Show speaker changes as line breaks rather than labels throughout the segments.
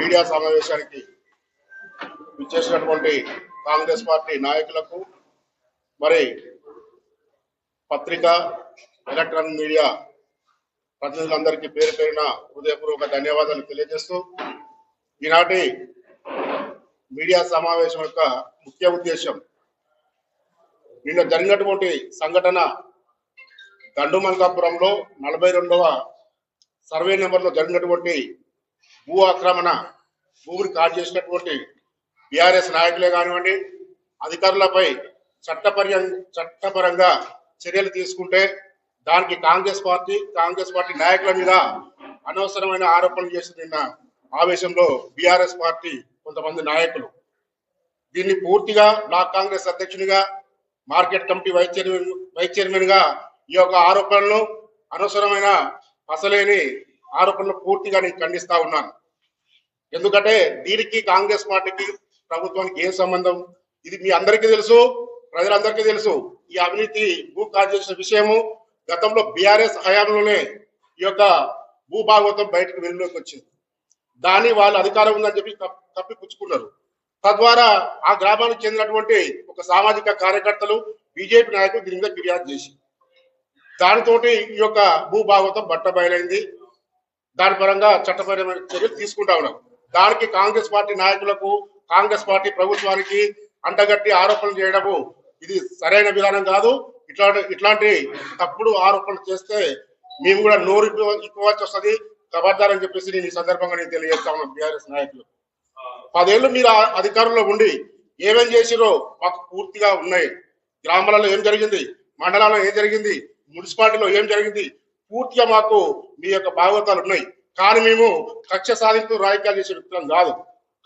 Media సమావేశానికి ఇచ్చేసినటువంటి Congress party నాయకులకు మరి పత్రిక ఎలక్ట్రానిక్ మీడియా ప్రతినిధులందరికీ పేరు పేరిన హృదయపూర్వక ధన్యవాదాలు తెలియజేస్తూ ఈనాటి మీడియా సమావేశం యొక్క ముఖ్య ఉద్దేశం నిన్న జరిగినటువంటి సంఘటన దండుమల్కాపురంలో నలభై రెండవ సర్వే నెంబర్లో జరిగినటువంటి భూ ఆక్రమణ భూమిని కాల్ చేసినటువంటి బీఆర్ఎస్ నాయకులే కానివ్వండి అధికారులపై చట్టపర్య చట్టపరంగా చర్యలు తీసుకుంటే దానికి కాంగ్రెస్ పార్టీ కాంగ్రెస్ పార్టీ నాయకుల మీద అనవసరమైన ఆరోపణలు చేసి నిన్న ఆవేశంలో బీఆర్ఎస్ పార్టీ కొంతమంది నాయకులు. దీన్ని పూర్తిగా బ్లాక్ కాంగ్రెస్ అధ్యక్షునిగా market committee vice chairman vice చైర్మన్గా ఈ యొక్క ఆరోపణలు అనవసరమైన అసలేని ఆరోపణలు పూర్తిగా నేను ఖండిస్తా ఉన్నాను. ఎందుకంటే దీనికి కాంగ్రెస్ పార్టీకి ప్రభుత్వానికి ఏం సంబంధం? ఇది మీ అందరికీ తెలుసు ప్రజలందరికీ తెలుసు. ఈ అవినీతి భూ కాజేసిన విషయము గతంలో బీఆర్ఎస్ హయాంలోనే ఈ యొక్క భూభాగవతం బయటకు వెలుగులోకి వచ్చింది. దాన్ని వాళ్ళు అధికారం ఉందని చెప్పి తప్పి పుచ్చుకున్నారు తద్వారా ఆ గ్రామానికి చెందినటువంటి ఒక సామాజిక కార్యకర్తలు బీజేపీ నాయకులు దీని మీద ఫిర్యాదు చేసి దానితోటి ఈ యొక్క భూభాగవతం బట్ట బయలైంది. దాని పరంగా చట్టపరమైన చర్యలు తీసుకుంటా ఉన్నాం. దానికి కాంగ్రెస్ పార్టీ నాయకులకు కాంగ్రెస్ పార్టీ ప్రభుత్వానికి అంటగట్టి ఆరోపణలు చేయడము ఇది సరైన విధానం కాదు. ఇట్లాంటి ఇట్లాంటి తప్పుడు ఆరోపణలు చేస్తే మేము కూడా నోరు ఇవ్వవలసి వస్తుంది. ఖబర్దార్ అని చెప్పేసి నేను ఈ సందర్భంగా నేను తెలియజేస్తా ఉన్నాను బీఆర్ఎస్ నాయకులు. పదేళ్ళు మీరు అధికారంలో ఉండి ఏమేం చేసిరో మాకు పూర్తిగా ఉన్నాయి. గ్రామాలలో ఏం జరిగింది? మండలాల్లో ఏం జరిగింది? మున్సిపాలిటీలో ఏం జరిగింది? పూర్తిగా మాకు మీ యొక్క భాగవతాలు ఉన్నాయి. కానీ మేము కక్ష సాధింపు రాజకీయాలు చేసే వ్యక్తులం కాదు.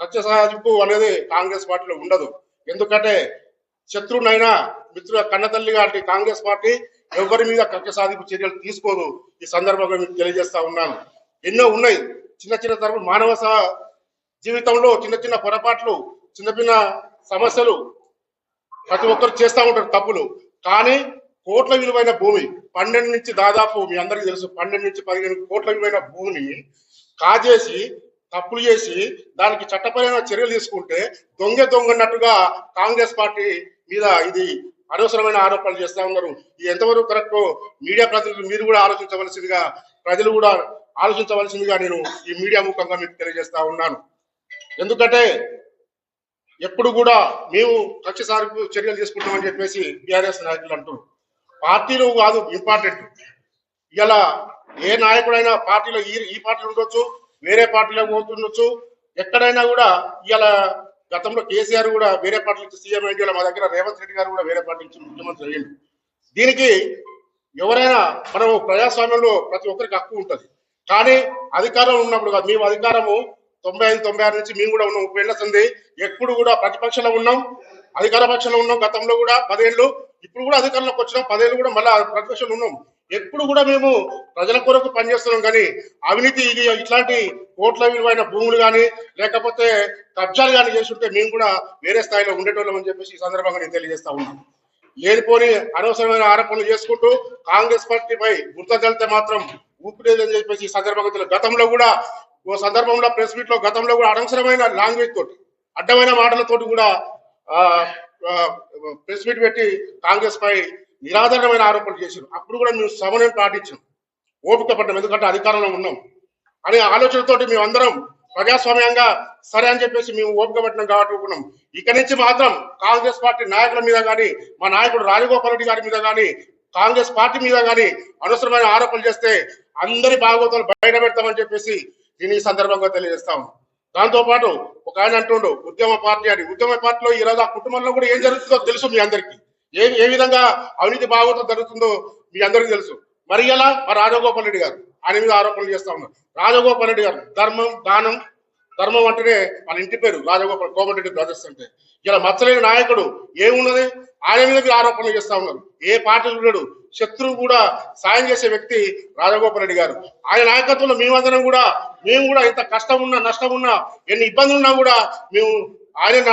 కక్ష సాధింపు అనేది కాంగ్రెస్ పార్టీలో ఉండదు. ఎందుకంటే శత్రువునైనా మిత్రుల కన్నతల్లి గారి కాంగ్రెస్ పార్టీ ఎవరి మీద కక్ష సాధింపు చర్యలు తీసుకోదు. ఈ సందర్భంగా మీకు తెలియజేస్తా ఉన్నాను. ఎన్నో ఉన్నాయి. చిన్న చిన్న తరపు మానవ సహ- జీవితంలో చిన్న చిన్న పొరపాట్లు చిన్న చిన్న సమస్యలు ప్రతి ఒక్కరు చేస్తూ ఉంటారు తప్పులు. కానీ కోట్ల విలువైన భూమి పన్నెండు నుంచి దాదాపు మీ అందరికీ తెలుసు పన్నెండు నుంచి పదిహేను కోట్ల విలువైన భూమిని కాజేసి తప్పులు చేసి దానికి చట్టపరమైన చర్యలు తీసుకుంటే దొంగ దొంగన్నట్టుగా కాంగ్రెస్ పార్టీ మీద ఇది అనవసరమైన ఆరోపణలు చేస్తా ఉన్నారు. ఇది ఎంతవరకు కరెక్ట్ మీడియా ప్రతినిధులు మీరు కూడా ఆలోచించవలసిందిగా ప్రజలు కూడా ఆలోచించవలసిందిగా నేను ఈ మీడియా ముఖంగా మీకు తెలియజేస్తా ఉన్నాను. ఎందుకంటే ఎప్పుడు కూడా మేము కక్ష సార్పు చర్యలు తీసుకుంటామని చెప్పేసి బీఆర్ఎస్ నాయకులు అంటారు పార్టీలు కాదు ఇంపార్టెంట్ ఇలా ఏ నాయకుడైనా పార్టీలో ఈ ఈ పార్టీలో ఉండొచ్చు వేరే పార్టీలో పోతుండొచ్చు. ఎక్కడైనా కూడా ఇలా గతంలో కేసీఆర్ కూడా వేరే పార్టీ నుంచి సీఎం అయ్యి మా దగ్గర రేవంత్ రెడ్డి గారు కూడా వేరే పార్టీ నుంచి ముఖ్యమంత్రి అయ్యింది దీనికి ఎవరైనా మనం ప్రజాస్వామ్యంలో ప్రతి ఒక్కరికి హక్కు ఉంటుంది. కానీ అధికారం ఉన్నప్పుడు కాదు మేము అధికారము తొంభై ఐదు తొంభై ఆరు నుంచి మేము కూడా ఉన్నాం. ముప్పై ఏళ్ళ సంది ఎప్పుడు కూడా ప్రతిపక్షంలో ఉన్నాం అధికార పక్షంలో ఉన్నాం గతంలో కూడా పదేళ్ళు. ఇప్పుడు కూడా అధికారంలోకి వచ్చినాం పదేళ్ళు కూడా మళ్ళీ ప్రతిపక్షంలో ఉన్నాం. ఎప్పుడు కూడా మేము ప్రజల కొరకు పనిచేస్తున్నాం కానీ అవినీతి ఇది ఇట్లాంటి కోట్ల విలువైన భూములు కానీ లేకపోతే కబ్జాలు కానీ చేస్తుంటే మేము కూడా వేరే స్థాయిలో ఉండేటోళ్ళం అని చెప్పేసి ఈ సందర్భంగా నేను తెలియజేస్తా ఉన్నాను. లేనిపోని అనవసరమైన ఆరోపణలు చేసుకుంటూ కాంగ్రెస్ పార్టీపై గుర్త మాత్రం ఊపిరేదని చెప్పేసి ఈ సందర్భంగా గతంలో కూడా ఓ సందర్భంలో ప్రెస్ మీట్లో గతంలో కూడా అనవసరమైన లాంగ్వేజ్ తోటి అడ్డమైన మాటలతోటి కూడా ప్రెస్ మీట్ పెట్టి కాంగ్రెస్ పై నిరాధారమైన ఆరోపణలు చేశారు. అప్పుడు కూడా మేము సమన్వయం పాటించాం. ఓపిక పడ్డాం ఎందుకంటే అధికారంలో ఉన్నాం. అనే ఆలోచనతోటి మేము అందరం ప్రజాస్వామ్యంగా సరే అని చెప్పేసి మేము ఓపిక పట్టినాం కాబట్టి ఉన్నాం ఇక నుంచి మాత్రం కాంగ్రెస్ పార్టీ నాయకుల మీద కానీ మా నాయకుడు రాజగోపాల్ రెడ్డి గారి మీద కానీ కాంగ్రెస్ పార్టీ మీద కానీ అనవసరమైన ఆరోపణలు చేస్తే అందరి భాగవతాలు బయట పెడతామని చెప్పేసి నేను ఈ సందర్భంగా తెలియజేస్తాం దాంతో పాటు ఒక ఆయన అంటుండు ఉద్యమ పార్టీ అని. ఉద్యమ పార్టీలో ఈ ఆ కుటుంబంలో కూడా ఏం జరుగుతుందో తెలుసు మీ అందరికీ. ఏ ఏ విధంగా అవినీతి భాగవతం జరుగుతుందో మీ అందరికీ తెలుసు. మరి ఎలా? మా రాజగోపాల్ రెడ్డి గారు. ఆయన మీద ఆరోపణలు చేస్తా ఉన్నారు. రాజగోపాల్ రెడ్డి గారు ధర్మం దానం ధర్మం అంటేనే వాళ్ళ ఇంటి పేరు రాజగోపాల్ కోమటిరెడ్డి బ్రదర్స్ అంటే. ఇలా మచ్చలేని నాయకుడు ఏమున్నది? ఆయన మీద ఆరోపణలు చేస్తా ఉన్నారు. ఏ పార్టీ ఉన్నాడు శత్రువు కూడా సాయం చేసే వ్యక్తి రాజగోపాల్ రెడ్డి గారు. ఆయన నాయకత్వంలో మేమందరం కూడా మేము కూడా ఎంత కష్టం ఉన్నా నష్టం ఉన్నా ఎన్ని ఇబ్బందులు ఉన్నా కూడా మేము ఆయన